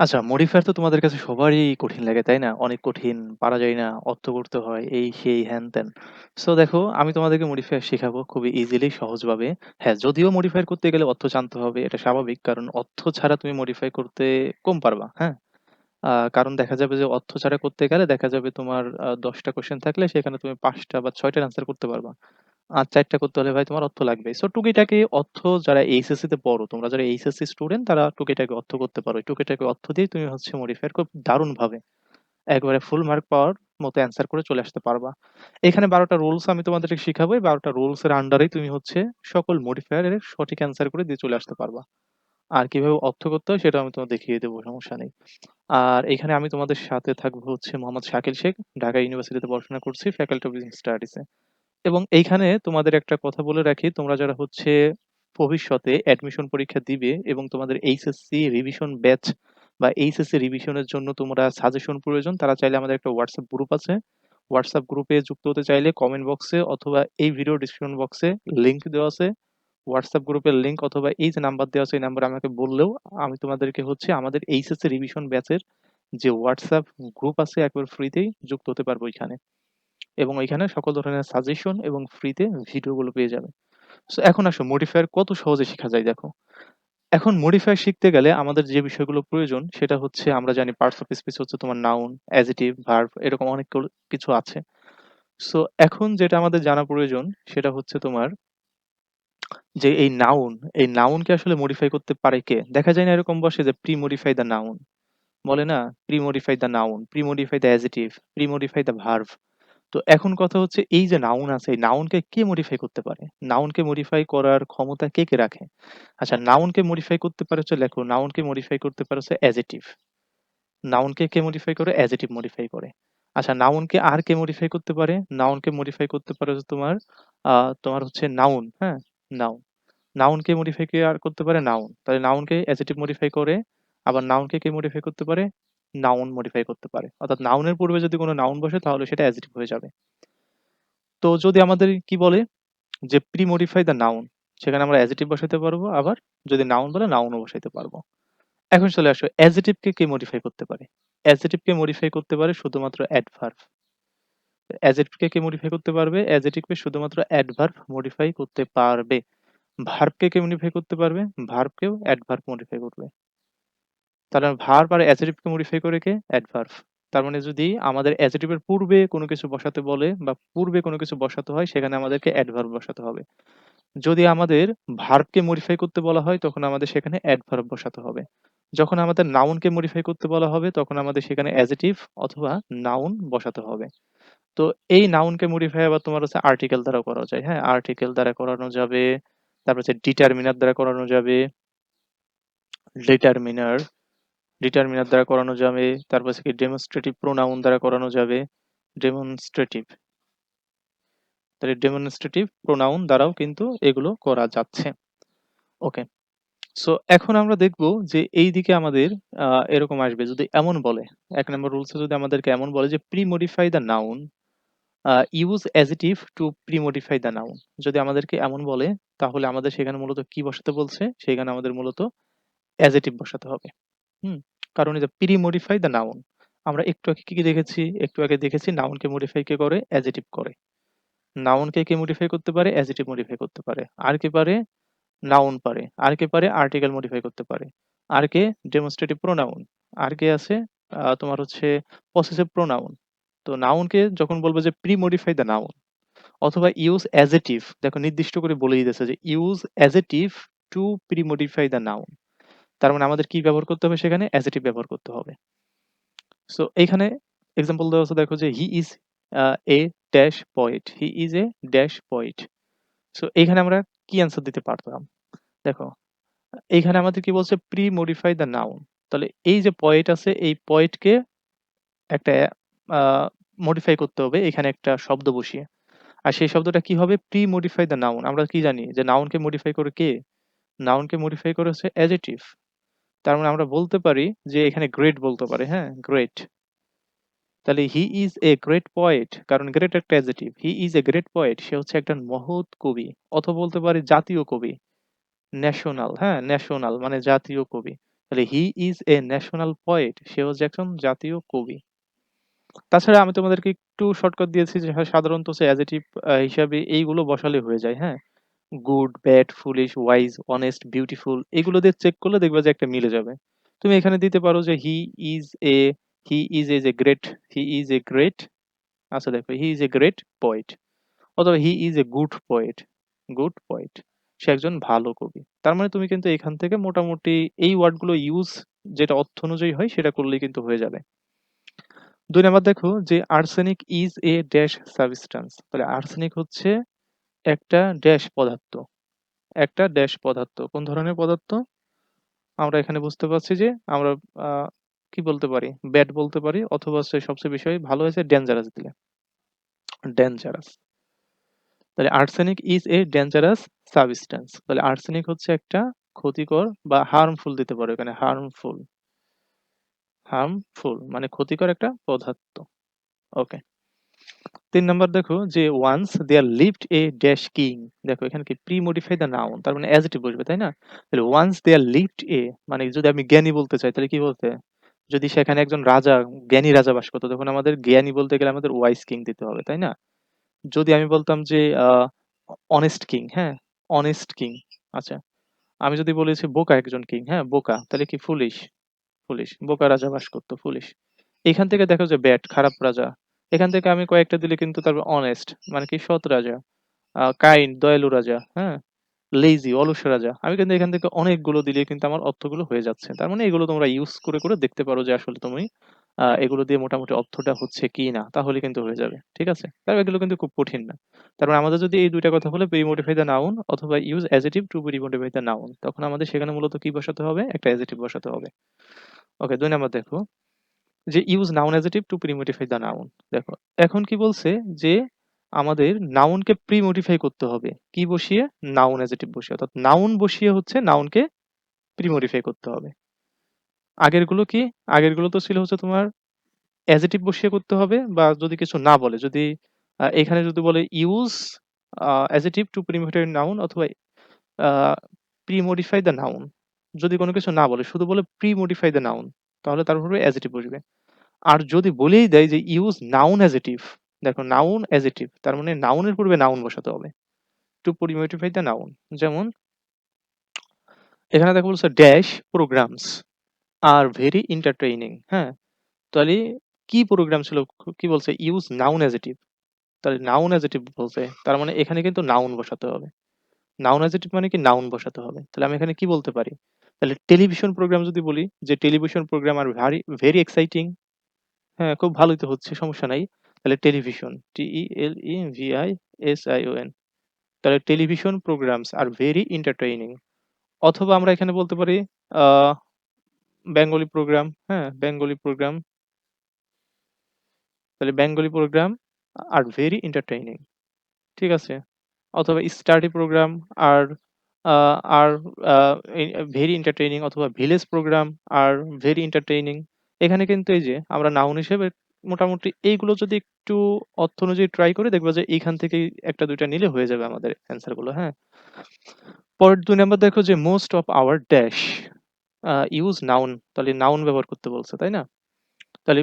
আচ্ছা মডিফায়ার তো তোমাদের কাছে সবারই কঠিন লাগে, তাই না? অনেক কঠিন, পারা যায় না, অর্থ করতে হয়, এই সেই হ্যান-ত্যান। সো দেখো আমি তোমাদেরকে মডিফায়ার শেখাবো খুবই ইজিলি সহজভাবে। হ্যাঁ, যদিও মডিফায়ার করতে গেলে অর্থ জানতে হবে এটা স্বাভাবিক। কারণ অর্থ ছাড়া তুমি মডিফাই করতে কম পারবা, হ্যাঁ? কারণ দেখা যাবে যে অর্থ ছাড়া করতে গেলে দেখা যাবে তোমার আ ১০ টা কোয়েশ্চেন থাকলে সেখানে তুমি ৫ টা বা ৬ টার অ্যান্সার করতে পারবা। আর চারটা করতে হলে ভাই তোমার অর্থ লাগবে সো টুকিটাকি অর্থ যারা এইচএসসি তে পড়ো, তোমরা যারা এইচএসসি স্টুডেন্ট তারা টুকিটাকি অর্থ করতে পারো। টুকিটাকি অর্থ দিয়েই তুমি হচ্ছে মডিফায়ার খুব দারুণভাবে একবারে ফুল মার্ক পাওয়ার মতো অ্যান্সার করে চলে আসতে পারবা। এখানে ১২ টা রুলস আমি তোমাদেরকে শিখাবো। এই ১২ টা রুলস এর আন্ডারে তুমি হচ্ছে সকল মডিফায়ার এর সঠিক অ্যান্সার করে দিয়ে চলে আসতে পারবা। আর কীভাবে অর্থ করতে হয় সেটা আমি তোমাকে দেখিয়ে দেবো সমস্যা নেই। আর এখানে আমি তোমাদের সাথে থাকব হচ্ছে মোহাম্মদ শাকিল শেখ। ঢাকা ইউনিভার্সিটিতে পড়াশোনা করছি ফ্যাকাল্টি অফ বিজনেস স্টাডিজ। এবং এইখানে তোমাদের একটা কথা বলে রাখি, তোমরা যারা হচ্ছে ভবিষ্যতে অ্যাডমিশন পরীক্ষা দিবে এবং তোমাদের এইচএসসি রিভিশন ব্যাচ বা এইচএসসি রিভিশনের জন্য তোমরা সাজেশন প্রয়োজন, তারা চাইলে আমাদের একটা হোয়াটসঅ্যাপ গ্রুপ আছে। হোয়াটসঅ্যাপ গ্রুপে যুক্ত হতে চাইলে কমেন্ট বক্সে অথবা এই ভিডিও ডেসক্রিপশন বক্সে লিঙ্ক দেওয়া আছে। হোয়াটসঅ্যাপ গ্রুপের লিংক অথবা এই যে নাম্বার দেওয়া আছে এই নাম্বার আমাকে বললেও আমি তোমাদেরকে হচ্ছে আমাদের এইচএসসি রিভিশন ব্যাচের যে হোয়াটসঅ্যাপ গ্রুপ আছে একবার ফ্রিতেই যুক্ত হতে পারব ওইখানে। এবং ওইখানে সকল ধরনের সাজেশন এবং ফ্রিতে ভিডিওগুলো পেয়ে যাবে। সো এখন আসো মডিফায়ার কত সহজে শিখা যায় দেখো। এখন মডিফায়ার শিখতে গেলে আমাদের যে বিষয়গুলো প্রয়োজন সেটা হচ্ছে আমরা জানি পার্টস অফ স্পিচ হচ্ছে তোমার নাউন, অ্যাডজেক্টিভ, ভার্ব এরকম অনেক কিছু আছে। সো এখন যেটা আমাদের জানা প্রয়োজন সেটা হচ্ছে তোমার যে এই নাউন, এই নাউনকে আসলে মডিফাই করতে পারে কে? দেখা যায় না এরকম বসে যে প্রি মডিফাই দ্য নাউন। বলে না? Pre modify the noun, pre modify the adjective, pre modify the verb. তো এখন কথা হচ্ছে এই যে নাউন আছে, এই নাউনকে কে মডিফাই করতে পারে? নাউনকে মডিফাই করার ক্ষমতা কে, কে রাখে? আচ্ছা নাউনকে মডিফাই করতে পারে হচ্ছে লেখো, নাউনকে মডিফাই করতে পারে হচ্ছে অ্যাডজেক্টিভ। নাউনকে কে মডিফাই করে? অ্যাডজেক্টিভ মডিফাই করে। আচ্ছা নাউনকে আর কে মডিফাই করতে পারে? নাউনকে মডিফাই করতে পারে হচ্ছে তোমার তোমার হচ্ছে নাউন, হ্যাঁ? নাউন। নাউনকে মডিফাই কে আর করতে পারে? নাউন। তাহলে নাউনকে অ্যাডজেক্টিভ মডিফাই করে, আবার নাউনকে কে মডিফাই করতে পারে? নাউন মডিফাই করতে পারে। অর্থাৎ নাউনের পূর্বে যদি কোনো নাউন বসে, তাহলে সেটা অ্যাডজেক্টিভ হয়ে যাবে। তো যদি আমাদের কি বলে যে প্রি মডিফাই দ্য নাউন সেখানে আমরা অ্যাডজেক্টিভ বসাইতে পারব আবার যদি নাউন বলে নাউনও বসাইতে পারব। এখন চলে আসো অ্যাডজেক্টিভকে কে মডিফাই করতে পারে? অ্যাডজেক্টিভকে মডিফাই করতে পারে শুধুমাত্র অ্যাডভার্ব। অ্যাডজেক্টিভকে কে মডিফাই করতে পারবে? অ্যাডজেক্টিভকে শুধুমাত্র অ্যাডভার্ব মডিফাই করতে পারবে। ভার্বকে কে মডিফাই করতে পারবে? ভার্বকেও অ্যাডভার্ব মডিফাই করবে। তাহলে ভার্ব আর অ্যাডজেক্টিভকে মডিফাই করে কে? অ্যাডভার্ব। তার মানে যদি আমাদের অ্যাডজেক্টিভের পূর্বে কোনো কিছু বসাতে বলে বা পূর্বে কোনো কিছু বসাতে হয় সেখানে আমাদেরকে অ্যাডভার্ব বসাতে হবে। যদি আমাদের ভার্বকে মডিফাই করতে বলা হয় তখন আমাদের সেখানে অ্যাডভার্ব বসাতে হবে। যখন আমাদের নাউনকে মডিফাই করতে বলা হবে তখন আমাদের সেখানে অ্যাডজেক্টিভ অথবা নাউন বসাতে হবে। তো এই নাউনকে মডিফাই আবার তোমার হচ্ছে আর্টিকেল দ্বারা করা যায়, হ্যাঁ? আর্টিকেল দ্বারা করানো যাবে, তারপর হচ্ছে ডিটারমিনার দ্বারা করানো যাবে। ডিটারমিনার, ডিটারমিনার দ্বারা করানো যাবে, তারপর থেকে ডেমনস্ট্রেটিভ প্রোনাউন দ্বারা করানো যাবে। ডেমনস্ট্রেটিভ। তাহলে ডেমনস্ট্রেটিভ প্রোনাউন দ্বারাও কিন্তু এগুলো করা যাচ্ছে। ওকে। সো এখন আমরা দেখব যে এইদিকে আমাদের আ এরকম আসবে যদি এমন বলে এক নম্বর রুলসে যদি আমাদেরকে এমন বলে যে pre modify the noun use adjective to pre modify the noun. যদি আমাদেরকে এমন বলে তাহলে আমাদের সেখানে মূলত কি বসাতে বলছে? সেখানে আমাদের মূলত অ্যাডজেক্টিভ বসাতে হবে। হুম? কারণ এই যে প্রি মডিফাই দ্য নাউন আমরা একটু আগে কি, কি দেখেছি? একটু আগে দেখেছি নাউনকে মডিফাই কে করে? অ্যাডজেক্টিভ করে। নাউনকে কে মডিফাই করতে পারে? অ্যাডজেক্টিভ মডিফাই করতে পারে। আর কে পারে? নাউন পারে। আর কে পারে? আর্টিকেল মডিফাই করতে পারে। আর কে? Demonstrative pronoun. আর কে আছে? তোমার হচ্ছে পসেসিভ প্রোনাউন। তো নাউনকে যখন বলব যে প্রি মডিফাই দ্য নাউন অথবা ইউজ অ্যাডজেক্টিভ দেখো নির্দিষ্ট করে বলে দিয়েছে যে use adjective to pre modify the noun. তার মানে আমাদের কি ব্যবহার করতে হবে সেখানে? অ্যাজেটিভ ব্যবহার করতে হবে। সো এইখানে এক্সাম্পল দেওয়া আছে, দেখো যে he is a dash poet. He is a dash poet. So এইখানে আমরা কি অ্যান্সার দিতে পারতাম? দেখো, এইখানে আমাদের কি বলছে প্রি মডিফাই দ্য নাউন। তাহলে এই যে পয়েট আছে, এই পয়েটকে একটা মডিফাই করতে হবে, এখানে একটা শব্দ বসিয়ে। আর সেই শব্দটা কি হবে? Pre modify the noun. আমরা কি জানি যে নাউনকে মডিফাই করে কে? নাউনকে মডিফাই করে হচ্ছে অ্যাডজেক্টিভ। তার মানে আমরা বলতে পারি যে এখানে গ্রেট বলতে পারি, হ্যাঁ? গ্রেট। তাহলে he is a great poet কারণ গ্রেট একটা adjective. He is a great poet সে হচ্ছে একজন মহৎ কবি অথবা বলতে পারি জাতীয় কবি। ন্যাশনাল, হ্যাঁ? ন্যাশনাল মানে জাতীয় কবি। তাহলে he is a national poet সে হচ্ছে একজন জাতীয় কবি তাছাড়া আমি তোমাদেরকে একটু শর্টকাট দিয়েছি যে সাধারণত হচ্ছে অ্যাজেটিভ হিসাবে এইগুলো বসালে হয়ে যায় হ্যাঁ good, bad, foolish, wise, honest, beautiful এগুলো দিয়ে চেক করলে দেখবে যে একটা মিলে যাবে। তুমি এখানে দিতে পারো যে he is a, he is as a great, he is a great আচ্ছা দেখো, he is a great poet, অথবা he is a good poet, good poet, সে একজন ভালো কবি। তার মানে তুমি কিন্তু এখান থেকে মোটামুটি এই ওয়ার্ডগুলো ইউজ যেটা অর্থ অনুযায়ী হয় সেটা করলেই কিন্তু হয়ে যাবে। দুই নাম্বার দেখো যে arsenic is a dash substance, তাহলে আর্সেনিক হচ্ছে একটা ড্যাশ পদার্থ। একটা ড্যাশ পদার্থ। কোন ধরনের পদার্থ? আমরা এখানে বুঝতে পারছি যে আমরা কি বলতে পারি? ব্যাড বলতে পারি অথবা সে সবচেয়ে বিষয় ভালো হয়েছে ডেঞ্জারাস দিলে ডেঞ্জারাস। তাহলে arsenic is a dangerous substance. তাহলে আর্সেনিক হচ্ছে একটা ক্ষতিকর বা হার্মফুল দিতে পারো এখানে, হার্মফুল। হার্মফুল মানে ক্ষতিকর একটা পদার্থ। ওকে। তিন নাম্বার দেখো যে once there lived a dash king দেখো, এখানে কি প্রি মডিফাই দ্য নাউন তার মানে অ্যাজেটিভ বসবে, তাই না? তাহলে ওয়ান্স দেয়ার লিভড এ মানে যদি আমি জ্ঞানী বলতে চাই, তাহলে কি বলতে? যদি সেখানে একজন রাজা, জ্ঞানী রাজা বাস করতো, তখন আমাদের জ্ঞানী বলতে গেলে আমাদের ওয়াইস কিং দিতে হবে, তাই না? যদি আমি বলতাম যে অনেস্ট কিং হ্যাঁ অনেস্ট কিং আচ্ছা। আমি যদি বলেছি বোকা একজন কিং হ্যাঁ বোকা, তাহলে কি ফুলিশ ফুলিশ বোকা রাজা বাস করতো ফুলিশ এখান থেকে দেখো যে ব্যাড খারাপ রাজা এখান থেকে আমি কয়েকটা দিলে কিন্তু তারপর অনেস্ট মানে কি সৎ রাজা কাইন্ড দয়ালু রাজা হ্যাঁ লেজি অলস রাজা। আমি কিন্তু এখান থেকে অনেকগুলো দিলে কিন্তু আমার অর্থগুলো হয়ে যাচ্ছে। তার মানে এগুলো তোমরা ইউজ করে করে দেখতে পারো যে আসলে তুমি এগুলো দিয়ে মোটামুটি অর্থটা হচ্ছে কি না, তাহলে কিন্তু হয়ে যাবে। ঠিক আছে? তার এগুলো কিন্তু খুব কঠিন না। তারপর আমাদের যদি এই দুইটা কথা বলে প্রিমোটিফাই দ্য নাউন অথবা use adjective to premodify the noun তখন আমাদের সেখানে মূলত কি বসাতে হবে? একটা অ্যাজেটিভ বসাতে হবে। ওকে দুই নাম্বার দেখো। যে use noun adjective to premodify the noun দেখো, এখন কি বলছে যে আমাদের নাউনকে প্রিমোটিফাই করতে হবে। কি বসিয়ে? নাউন অ্যাজেটিভ বসিয়ে। অর্থাৎ নাউন বসিয়ে হচ্ছে নাউনকে প্রিমোটিফাই করতে হবে। আগেরগুলো কি? আগেরগুলো তো ছিল হচ্ছে তোমার অ্যাজেটিভ বসিয়ে করতে হবে বা যদি কিছু না বলে, যদি এখানে যদি বলে use adjective to premodify noun অথবা প্রিমোডিফাই দ্য নাউন যদি কোনো কিছু না বলে, শুধু বলে প্রিমোডিফাই দ্য নাউন তাহলে তার উপরে অ্যাজেটিভ বসবে। আর যদি বলেই দেয় যে ইউজ নাউন অ্যাজেটিভ দেখো নাউন অ্যাজেটিভ তার মানে নাউনের পূর্বে নাউন বসাতে হবে। টু প্রিমোটিফাই দ্য নাউন যেমন এখানে দেখো বলছে dash programmes are very entertaining হ্যাঁ? তাহলে কি প্রোগ্রাম ছিল? কি বলছে? ইউজ নাউন অ্যাজেটিভ তাহলে নাউন অ্যাজেটিভ বলছে, তার মানে এখানে কিন্তু নাউন বসাতে হবে। নাউন অ্যাজেটিভ মানে কি? নাউন বসাতে হবে। তাহলে আমি এখানে কি বলতে পারি? তাহলে টেলিভিশন প্রোগ্রাম যদি বলি, যে television program are very very exciting হ্যাঁ খুব ভালোই তো হচ্ছে, সমস্যা নাই। তাহলে television T E L E V I S I O N তাহলে television programs are very entertaining অথবা আমরা এখানে বলতে পারি বেঙ্গলি প্রোগ্রাম হ্যাঁ বেঙ্গলি প্রোগ্রাম তাহলে Bengali program are very entertaining ঠিক আছে? অথবা study program are are very entertaining অথবা village program are very entertaining এখানে কিন্তু এই যে, আমরা নাউন হিসেবে মোটামুটি এইগুলো যদি একটু অর্থ অনুযায়ী ট্রাই করে দেখব যে এইখান থেকে একটা দুইটা নিলে হয়ে যাবে আমাদের অ্যান্সারগুলো হ্যাঁ? পরের দুই নাম্বার দেখো যে most of our dash use noun তাহলে নাউন ব্যবহার করতে বলছে, তাই না? তাহলে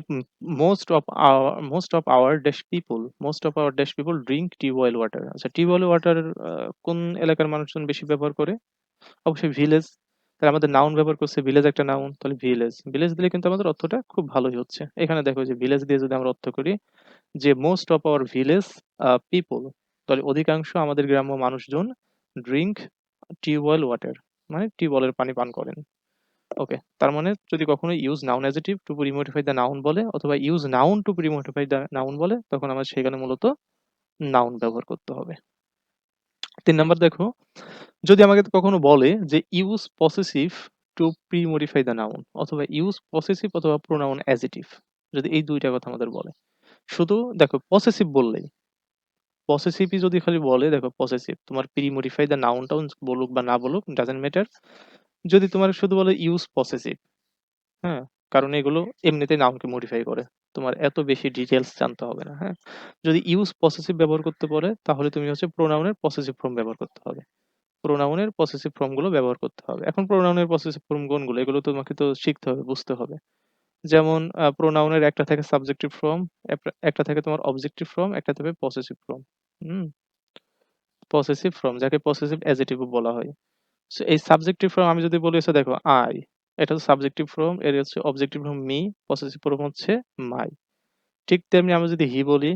most of our most of our dash people most of our dash people drink tubewell water আচ্ছা টিউবওয়েল ওয়াটার কোন এলাকার মানুষজন বেশি ব্যবহার করে? অবশ্যই ভিলেজ তাহলে আমাদের নাউন ব্যবহার করছে ভিলেজ একটা নাউন তাহলে ভিলেজ ভিলেজ দিলে কিন্তু আমাদের অর্থটা খুব ভালোই হচ্ছে। এখানে দেখো যে ভিলেজ দিয়ে যদি আমরা অর্থ করি, যে most of our village people তাহলে অধিকাংশ আমাদের গ্রাম্য মানুষজন ড্রিঙ্ক টিউবওয়েল ওয়াটার মানে টিউবওয়েলের পানি পান করেন। ওকে তার মানে যদি কখনো use noun adjective to premodify the noun বলে অথবা use noun to premodify the noun বলে, তখন আমার সেখানে মূলত নাউন ব্যবহার করতে হবে। তিন নাম্বার দেখো, যদি আমাকে কখনো বলে যে use possessive to premodify the noun অথবা ইউজ পসেসিভ অথবা প্রোনাউন অ্যাজেটিভ যদি এই দুইটা কথা আমাদের বলে। শুধু দেখো পসেসিভ বললেই পসেসিভই যদি খালি বলে, দেখো পসেসিভ তোমার প্রিমোডিফাই দ্য নাউনটাও বলুক বা না বলুক ডাজেন্ট ম্যাটার যদি তোমার শুধু বলে ইউজ পসেসিভ হ্যাঁ কারণ এগুলো এমনিতে নাউনকে মডিফাই করে তোমার এত বেশি ডিটেলস জানতে হবে না হ্যাঁ যদি ইউজ পসেসিভ ব্যবহার করতে পারে তাহলে তুমি হচ্ছে প্রোনাউনের পসেসিভ ফর্ম ব্যবহার করতে হবে প্রোনাউনের পসেসিভ ফর্মগুলো ব্যবহার করতে হবে। এখন প্রোনাউনের পসেসিভ ফর্ম কোনগুলো? এগুলো তোমাকে তো শিখতে হবে, বুঝতে হবে। যেমন প্রোনাউনের একটা থাকে সাবজেক্টিভ ফর্ম, একটা একটা থাকে তোমার অবজেক্টিভ ফর্ম, একটা থাকে পসেসিভ ফর্ম। হুম? পসেসিভ ফর্ম যাকে পসেসিভ অ্যাজেটিভ বলা হয়। সো এই সাবজেক্টিভ ফর্ম আমি যদি বলি হচ্ছে দেখো আই এটা হচ্ছে সাবজেক্টিভ ফর্ম, এর হচ্ছে objective form me, possessive form হচ্ছে মাই। ঠিক তেমনি আমি যদি হি বলি,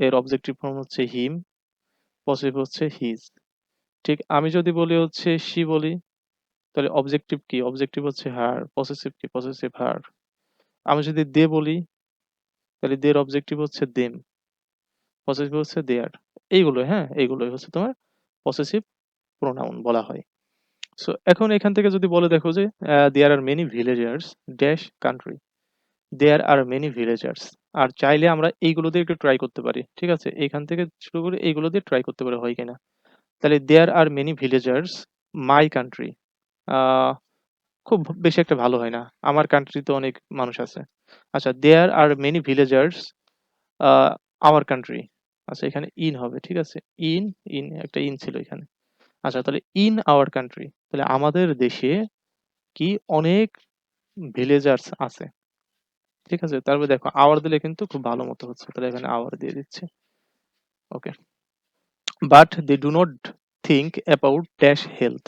এর অবজেক্টিভ ফর্ম হচ্ছে হিম, পসেসিভ হচ্ছে হিজ। ঠিক আমি যদি বলি হচ্ছে শি বলি, তাহলে অবজেক্টিভ কি? অবজেক্টিভ হচ্ছে হার, পসেসিভ কি? পসেসিভ হার। আমি যদি দে বলি, তাহলে দে এর অবজেক্টিভ হচ্ছে দেম। পসেসিভ হচ্ছে দেয়ার। এইগুলো হ্যাঁ? এইগুলোই হচ্ছে তোমার পসেসিভ প্রোনাউন বলা হয়। সো এখন এখান থেকে যদি বলে দেখো যে there are many villagers dash country. There are many villagers. আর চাইলে আমরা এইগুলো দিয়ে একটু ট্রাই করতে পারি। ঠিক আছে? এখান থেকে শুরু করে এইগুলো দিয়ে ট্রাই করতে পারি হয় কিনা। তাহলে there are many villagers my country. খুব বেশি একটা ভালো হয় না। আমার কান্ট্রিতে অনেক মানুষ আছে। আচ্ছা there are many villagers our country. আচ্ছা এখানে ইন হবে। ঠিক আছে? ইন, ইন একটা ইন ছিল এখানে। আচ্ছা তাহলে ইন আওয়ার কান্ট্রি তাহলে আমাদের দেশে কি অনেক ভিলেজার্স আছে। ঠিক আছে? তারপরে দেখো আওয়ার দিলে কিন্তু খুব ভালো মতো হচ্ছে। তাহলে এখানে আওয়ার দিয়ে দিচ্ছে okay. But they do not think about dash health.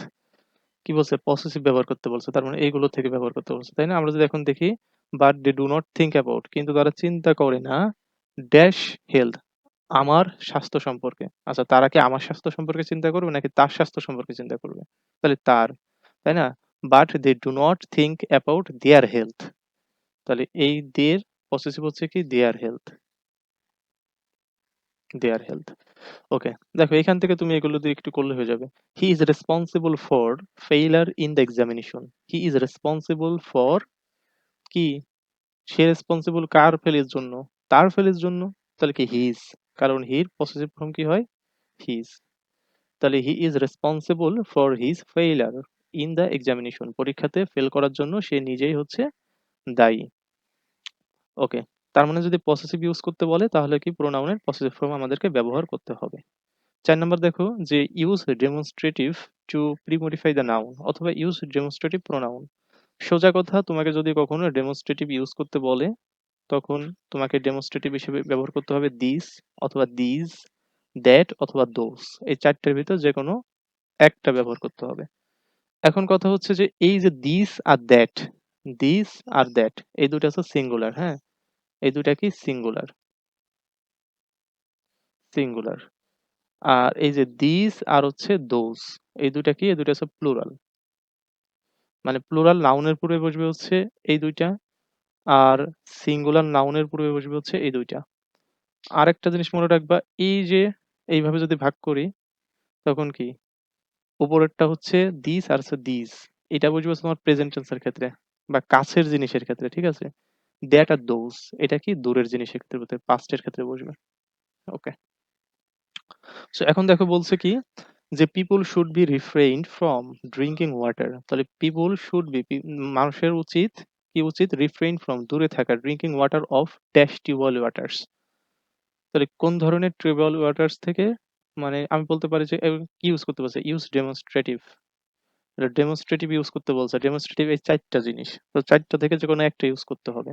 কি বলছে? পসেসিভ ব্যবহার করতে বলছে। তার মানে এইগুলো থেকে ব্যবহার করতে বলছে। তাই না? আমরা যদি এখন দেখি but they do not think about কিন্তু তারা চিন্তা করে না ড্যাশ হেলথ আমার স্বাস্থ্য সম্পর্কে। আচ্ছা তারা কি আমার স্বাস্থ্য সম্পর্কে চিন্তা করবে, নাকি তার স্বাস্থ্য সম্পর্কে চিন্তা করবে? তাহলে তার। তাই না? But they do not think about their health. তাহলে এই দের পসেসিভ হচ্ছে কি দেয়ার হেলথ। দেয়ার হেলথ। ওকে। দেখো, এখান থেকে তুমি এগুলো দিয়ে একটু করলে হয়ে যাবে। He is responsible for failure in the examination. He is responsible for কি? সে রেসপন্সিবল কার ফেলের জন্য? তার ফেলের জন্য। তাহলে কি হিজ। কারণ হির পসেসিভ ফর্ম কি হয়? হিজ। তাহলে he is responsible for his failure in the examination. পরীক্ষাতে ফেল করার জন্য সে নিজেই হচ্ছে দায়ী। ওকে। তার মানে যদি পসেসিভ ইউজ করতে বলে তাহলে কি প্রোনাউনের পসেসিভ ফর্ম আমাদেরকে ব্যবহার করতে হবে। চার নাম্বার দেখো যে use demonstrative to premodify the noun অথবা ইউজ ডেমনস্ট্রেটিভ প্রোনাউন। সোজা কথা তোমাকে যদি কখনো ডেমনস্ট্রেটিভ ইউজ করতে বলে, তখন তোমাকে ডেমনস্ট্রেটিভ হিসেবে ব্যবহার করতে হবে দিস অথবা দিজ, দ্যাট অথবা দোজ। এই ৪ টার ভিতর যেকোনো একটা ব্যবহার করতে হবে। এখন কথা হচ্ছে যে এই যে দিস আর দ্যাট, দিস আর দ্যাট এই ২ টা হচ্ছে সিঙ্গুলার, হ্যাঁ? এই দুটা কি সিঙ্গুলার। সিঙ্গুলার। আর এই যে দিস আর হচ্ছে দোজ এই দুটা কি? এই ২ টা হচ্ছে প্লুরাল। মানে প্লুরাল নাউনের পূর্বে বসবে হচ্ছে এই ২ টা। আর সিঙ্গুলার নাউনের পূর্বে বসবে হচ্ছে এই ২ টা। আরেকটা জিনিস মনে রাখবা এই যে এইভাবে যদি ভাগ করি তখন কি? উপরেরটা হচ্ছে দিস আর হচ্ছে দিজ। এটা হচ্ছে তোমার প্রেজেন্ট টেন্স এর ক্ষেত্রে বা কাছের জিনিসের ক্ষেত্রে, ঠিক আছে? দ্যাট আর দোজ এটা কি? দূরের জিনিসের ক্ষেত্রে পাস্ট এর ক্ষেত্রে বসবে। ওকে। সো এখন দেখো বলছে কি? যে people should be refrained from drinking water. তাহলে পিপল শুড বি মানুষের উচিত কি উচিত? রিফ্রেইন ফ্রম দূরে থাকা drinking water of dash tubewell waters. তাহলে কোন ধরনের টিউবওয়েল ওয়াটার্স থেকে? মানে আমি বলতে পারি যে কি ইউজ করতে বলছে? Use demonstrative. ডেমনস্ট্রেটিভ ইউজ করতে বলছে। ডেমনস্ট্রেটিভ এই চারটা জিনিস। তো চারটা থেকে যে কোনো একটা ইউজ করতে হবে।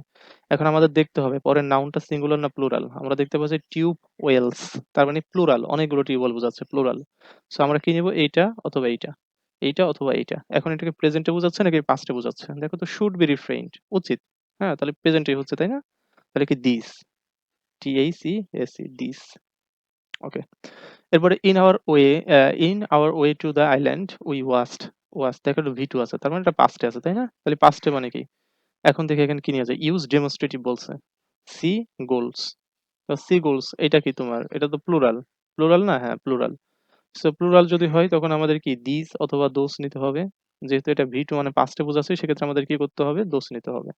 এখন আমাদের দেখতে হবে, পরের নাউনটা সিঙ্গুলার না প্লুরাল। আমরা দেখতে পাচ্ছি টিউব ওয়েলস তার মানে প্লুরাল অনেকগুলো টিউবওয়েল বোঝাচ্ছে প্লুরাল। সো আমরা কি নিব? এইটা অথবা এইটা। এইটা অথবা এইটা। এখন এটাকে প্রেজেন্টে বোঝাচ্ছে নাকি পাস্ট বোঝাচ্ছে? দেখো তো শুড বি রিফ্রেইনড উচিত। হ্যাঁ? তাহলে প্রেজেন্ট হচ্ছে, তাই না? তাহলে কি this. T H E S E this. Okay. এরপরে in our way in our way to the island we waste waste দেখো একটু ভি2 আছে। তার মানে এটা পাস্ট আছে, তাই না? তাহলে পাস্ট মানে কি? এখন দেখি এখানে কি নিয়ে যায়? ইউজ ডেমনস্ট্রেটিভ বলছে। See goals. সি গোলস এটা কি তোমার? এটা তো প্লুরাল। প্লুরাল না? হ্যাঁ, প্লুরাল। সো প্লুরাল যদি হয় তখন আমাদের কি দিস অথবা দোস নিতে হবে। যেহেতু এটা ভি2 মানে পাস্ট এ বোঝাচ্ছে সেক্ষেত্রে আমাদের কি করতে হবে? দোস নিতে হবে।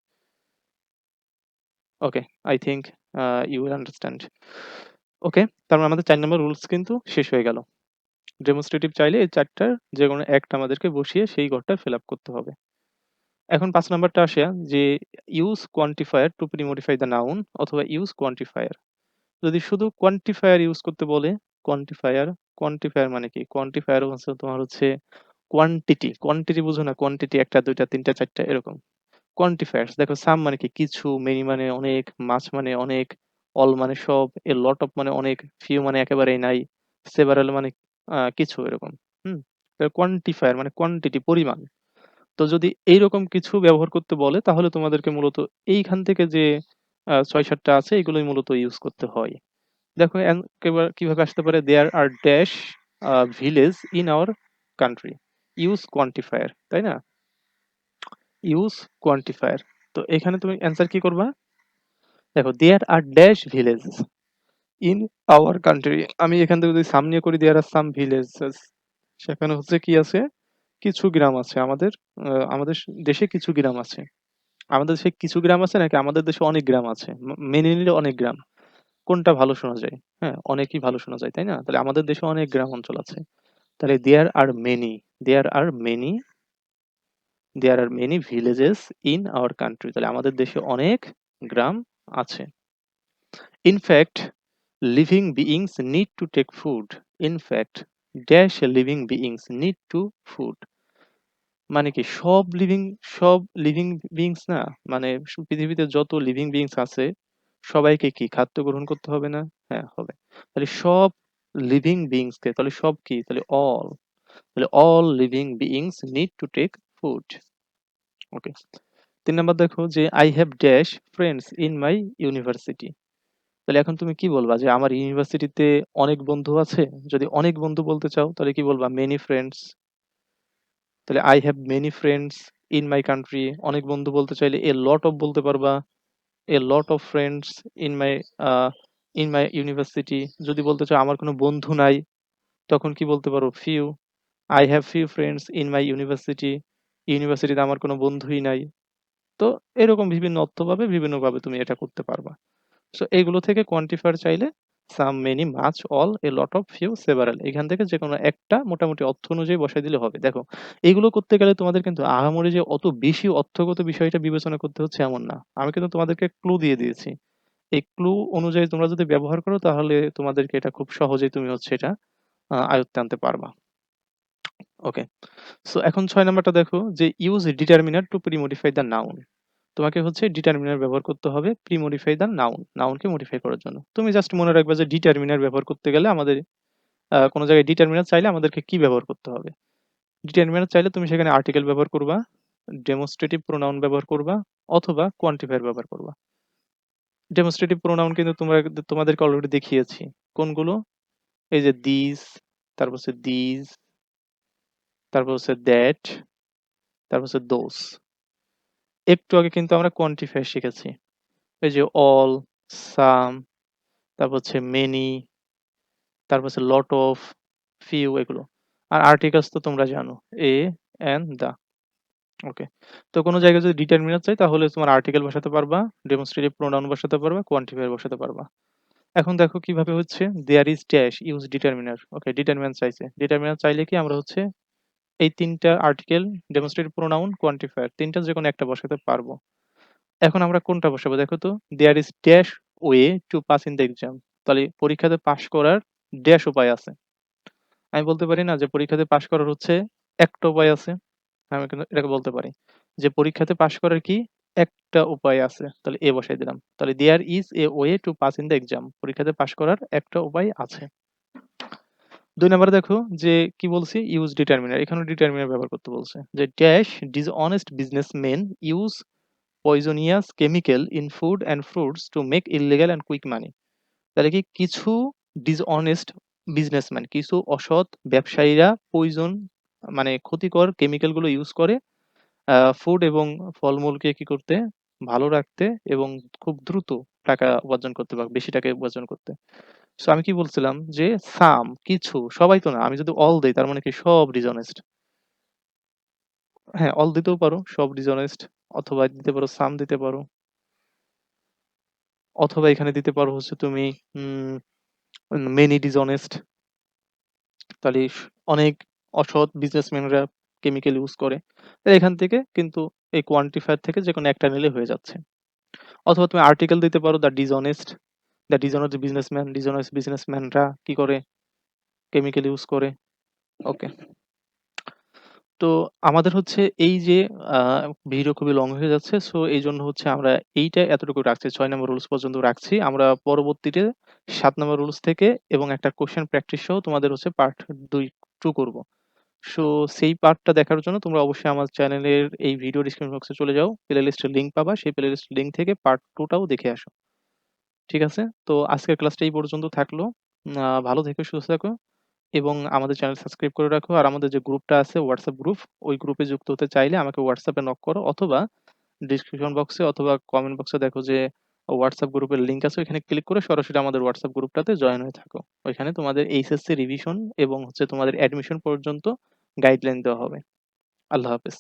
Okay, I uh you will understand. Okay, তার মানে আমাদের ৪ নাম্বার রুলস কিন্তু শেষ হয়ে গেল। ডেমনস্ট্রেটিভ চাইলে এই ৪ টার যেকোনো একটা আমাদেরকে বসিয়ে সেই ঘরটা ফিল আপ করতে হবে। এখন পাঁচ নাম্বারটা আসে যে use quantifier to premodify the noun অথবা ইউজ কোয়ান্টিফায়ার। যদি শুধু কোয়ান্টিফায়ার ইউজ করতে বলে কোয়ান্টিফায়ার কোয়ান্টিফায়ার মানে কি? কোয়ান্টিফায়ার হচ্ছে তোমার হচ্ছে কোয়ান্টিটি কোয়ান্টিটি বুঝো না? কোয়ান্টিটি একটা, দুইটা, তিনটা, চারটা, এরকম। কোয়ান্টিফায়ার্স দেখো সাম মানে কি? কিছু মেনি মানে অনেক মাছ মানে অনেক অল মানে সব এ লট অফ মানে অনেক ফিউ মানে একেবারেই নাই সেভারাল মানে কিছু এরকম। হুম? কোয়ান্টিফায়ার মানে কোয়ান্টিটি পরিমাণ। তো যদি এইরকম কিছু ব্যবহার করতে বলে, তাহলে তোমাদেরকে মূলত এইখান থেকে যে ছয় সাতটা আছে, এগুলোই মূলত ইউজ করতে হয়। দেখো কীভাবে আসতে পারে there are dash village in our country use quantifier তাই না? ইউজ কোয়ান্টিফায়ার তো এখানে তুমি অ্যান্সার কি করবা? দেখো there are dash village in our country আমি এখান থেকে যদি সামনে করি দেয়ার আর সাম ভিলেজেস সেখানে হচ্ছে কি আছে? কিছু গ্রাম আছে আমাদের আমাদের দেশে কিছু গ্রাম আছে। আমাদের দেশে কিছু গ্রাম আছে নাকি? আমাদের দেশে অনেক গ্রাম আছে। মেনে নিলে অনেক গ্রাম। কোনটা ভালো শোনা যায়? হ্যাঁ অনেকই ভালো শোনা যায়, তাই না? তাহলে আমাদের দেশে অনেক গ্রাম অঞ্চল আছে। তাহলে there are many there are many there are many villages in our country তাহলে আমাদের দেশে অনেক গ্রাম আছে। In fact living beings need to take food in fact dash living beings need to food মানে কি, সব লিভিং সব লিভিং বিইংস না? মানে পৃথিবীতে যত লিভিং বিইংস আছে সবাইকে কি? খাদ্য গ্রহণ করতে হবে না? হ্যাঁ হবে। তাহলে সব লিভিং বিইংস কে, তাহলে সব কি? তাহলে অল তাহলে all living beings need to take food okay তিন নাম্বার দেখো যে I have dash friends in my university তাহলে এখন তুমি কি বলবা? যে, আমার ইউনিভার্সিটিতে অনেক বন্ধু আছে? যদি অনেক বন্ধু বলতে চাও, তাহলে কি বলবা? মেনি ফ্রেন্ডস তাহলে I have many friends in my country অনেক বন্ধু বলতে চাইলে এ লট অফ বলতে পারবা। A lot of friends in my in my university যদি বলতে চাও, আমার কোনো বন্ধু নাই, তখন কি বলতে পারো? Few I have few friends in my university ইউনিভার্সিটিতে আমার কোনো বন্ধুই নাই। তো এরকম বিভিন্ন অর্থভাবে, বিভিন্নভাবে তুমি এটা করতে পারবা। সো এগুলো থেকে কোয়ান্টিফায়ার চাইলে some many much all a lot of few several এখান থেকে যে কোনো একটা মোটামুটি অর্থ অনুযায়ী বসাই দিলে হবে। দেখো, এগুলো করতে গেলে তোমাদের কিন্তু আহামরি যে অত বেশি অর্থগত বিষয়টা বিবেচনা করতে হচ্ছে এমন না। আমি কিন্তু তোমাদেরকে ক্লু দিয়ে দিয়েছি। এই ক্লু অনুযায়ী তোমরা যদি ব্যবহার করো, তাহলে তোমাদেরকে এটা খুব সহজেই তুমি হচ্ছে এটা আয়ত্তে আনতে পারবা। ওকে সো এখন ছয় নাম্বারটা দেখো, যে use determiner to premodify the noun তোমাকে হচ্ছে ডিটারমিনার ব্যবহার করতে হবে প্রি মডিফাই দ্য নাউন নাউনকে মডিফাই করার জন্য। তুমি জাস্ট মনে রাখবে যে ডিটারমিনার ব্যবহার করতে গেলে আমাদের কোনো জায়গায় ডিটারমিনার চাইলে আমাদেরকে কি ব্যবহার করতে হবে? ডিটারমিনার চাইলে তুমি সেখানে আর্টিকেল ব্যবহার করবা ডেমোস্ট্রেটিভ প্রোনাউন ব্যবহার করবা, অথবা কোয়ান্টিফায়ার ব্যবহার করবা। ডেমোস্ট্রেটিভ প্রোনাউন কিন্তু তোমরা, তোমাদেরকে অলরেডি দেখিয়েছি। কোনগুলো? এই যে দিস তারপর হচ্ছে দিস তারপর হচ্ছে দ্যাট তারপর হচ্ছে দোস একটু আগে কিন্তু আমরা কোয়ান্টিফায়ার শিখেছি। এই যে অল সাম তারপর হচ্ছে মেনি তারপর হচ্ছে লট অফ ফিউ এগুলো। আর আর্টিকেলস তো তোমরা জানো এ এন্ড দা ওকে তো কোনো জায়গায় যদি ডিটারমিনার চাই, তাহলে তোমার আর্টিকেল বসাতে পারবা ডেমনস্ট্রেটিভ প্রোনাউন বসাতে পারবা কোয়ান্টিফায়ার বসাতে পারবা। এখন দেখো কীভাবে হচ্ছে there is dash use determiner okay determiner চাইছে। ডিটারমিনার চাইলে কি আমরা হচ্ছে এই তিনটা আর্টিকেল ডেমনস্ট্রেটিভ প্রোনাউন কোয়ান্টিফায়ার তিনটা যে কোনো একটা বসাতে পারব। এখন আমরা কোনটা বসাবো? দেখো তো there is dash way to pass in the exam তাহলে পরীক্ষাতে পাশ করার ড্যাশ উপায় আছে। আমি বলতে পারি না যে পরীক্ষাতে পাশ করার হচ্ছে একটা উপায় আছে। আমি কিন্তু এটাকে বলতে পারি। যে পরীক্ষাতে পাশ করার কি একটা উপায় আছে। তাহলে এ বসাই দিলাম। তাহলে there is a way to pass in the exam পরীক্ষাতে পাশ করার একটা উপায় আছে। দুই নাম্বার দেখো যে কি বলছি? ইউজ ডিটারমিনার এখানে ডিটারমিনার ব্যবহার করতে বলছে যে dash dishonest businessman use poisonous chemical in food and fruits to make illegal and quick money তাহলে কি কিছু ডিসঅনেস্ট বিজনেসম্যান কিছু অসৎ ব্যবসায়ীরা পয়জন মানে ক্ষতিকর কেমিক্যালগুলো ইউজ করে ফুড এবং ফলমূলকে কি করতে? ভালো রাখতে এবং খুব দ্রুত টাকা উপার্জন করতে বা বেশি টাকা উপার্জন করতে। সো আমি কি বলছিলাম যে, সাম, কিছু, সবাই তো না, আমি যদি অল দেই, তার মানে কি সব ডিসঅনেস্ট হ্যাঁ অল দিতেও পারো, সব ডিসঅনেস্ট অথবা দিতে পারো, সাম দিতে পারো। অথবা এখানে দিতে পারো হচ্ছে তুমি মেনি ডিজনেস্ট তাহলে অনেক অসৎ বিজনেসম্যানরা কেমিক্যাল ইউজ করে। এখান থেকে কিন্তু এই কোয়ান্টিফায়ার থেকে যে কোনো একটা নিলে হয়ে যাচ্ছে। অথবা তুমি আর্টিকেল দিতে পারো the dishonest the dishonest businessman dishonest বিজনেসম্যানরা কি করে কেমিক্যাল ইউজ করে। ওকে। তো আমাদের হচ্ছে এই যে ভিডিও খুবই লং হয়ে যাচ্ছে। সো এই জন্য হচ্ছে আমরা এইটা এতটুকু রাখছি। ছয় নম্বর রুলস পর্যন্ত রাখছি। আমরা পরবর্তীতে সাত নম্বর রুলস থেকে এবং একটা কোয়েশ্চেন প্র্যাকটিস সহ তোমাদের হচ্ছে পার্ট ২ 2 করব। সো সেই পার্টটা দেখার জন্য তোমরা অবশ্যই আমার চ্যানেলের এই ভিডিও ডেসক্রিপশন বক্সে চলে যাও। প্লেলিস্টের লিঙ্ক পাবা। সেই প্লেলিস্ট লিঙ্ক থেকে পার্ট 2 টাও দেখে আসো। ঠিক আছে? তো আজকের ক্লাসটা এই পর্যন্ত থাকল। ভালো থেকো, সুস্থ থাকো এবং আমাদের চ্যানেল সাবস্ক্রাইব করে রাখো। আর আমাদের যে গ্রুপটা আছে WhatsApp গ্রুপ, ওই গ্রুপে যুক্ত হতে চাইলে আমাকে এ নক করো অথবা ডেসক্রিপশন বক্সে অথবা কমেন্ট বক্সে দেখো যে হোয়াটসঅ্যাপ গ্রুপের লিঙ্ক আছে। ওইখানে ক্লিক করে সরাসরি আমাদের হোয়াটসঅ্যাপ গ্রুপটাতে জয়েন হয়ে থাকো। ওইখানে তোমাদের এইচএসসি রিভিশন এবং হচ্ছে তোমাদের অ্যাডমিশন পর্যন্ত গাইডলাইন দেওয়া হবে। আল্লাহ হাফেজ।